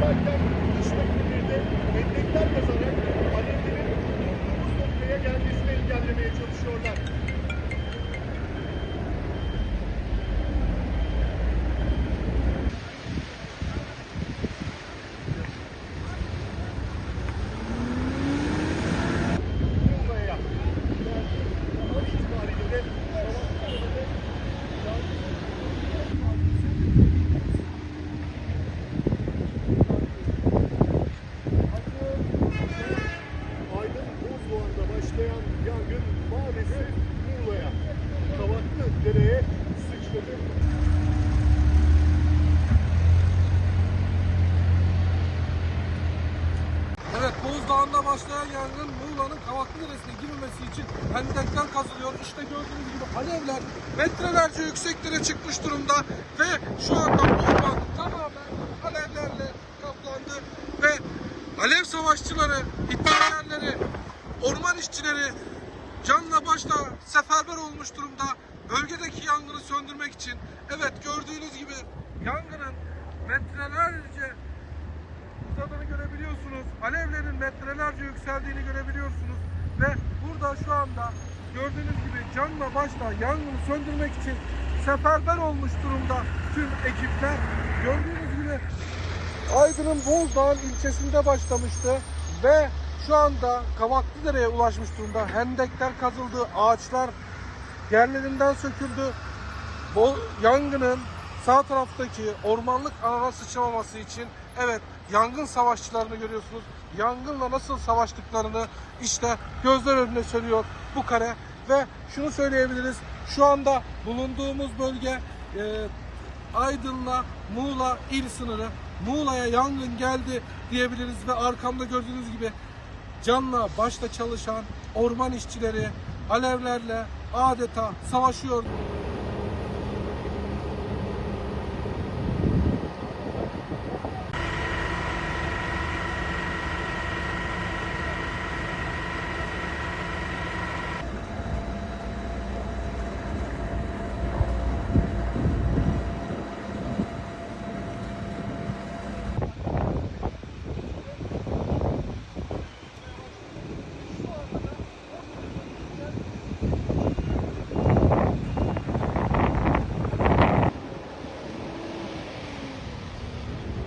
sürerken 3 metrede hendekler kazarak alevlerin bulunduğumuz noktaya gelmesini engellemeye çalışıyorlar. Yangın maalesef Muğla'ya, Kavaklı Dere'ye sıçradı. Evet Boz Dağı'nda başlayan yangın Muğla'nın Kavaklı Deresi'ne girmemesi için hendekler kazılıyor. İşte gördüğünüz gibi alevler metrelerce yükseklere çıkmış durumda ve şu anda orman tamamen alevlerle kaplandı ve alev savaşçıları, itfaiyeleri, orman işçileri canla başla seferber olmuş durumda bölgedeki yangını söndürmek için. Evet gördüğünüz gibi yangının metrelerce uzadığını görebiliyorsunuz. Alevlerin metrelerce yükseldiğini görebiliyorsunuz. Ve burada şu anda gördüğünüz gibi canla başla yangını söndürmek için seferber olmuş durumda tüm ekipler. Gördüğünüz gibi Aydın'ın Bozdağ ilçesinde başlamıştı ve şu anda Kavaklıdere'ye ulaşmış durumda. Hendekler kazıldı, ağaçlar yerlerinden söküldü. Bu yangının sağ taraftaki ormanlık alana sıçramaması için evet yangın savaşçılarını görüyorsunuz. Yangınla nasıl savaştıklarını işte gözler önüne seriyor bu kare ve şunu söyleyebiliriz. Şu anda bulunduğumuz bölge e, Aydın'la Muğla il sınırı. Muğla'ya yangın geldi diyebiliriz ve arkamda gördüğünüz gibi canla başla çalışan orman işçileri alevlerle adeta savaşıyor.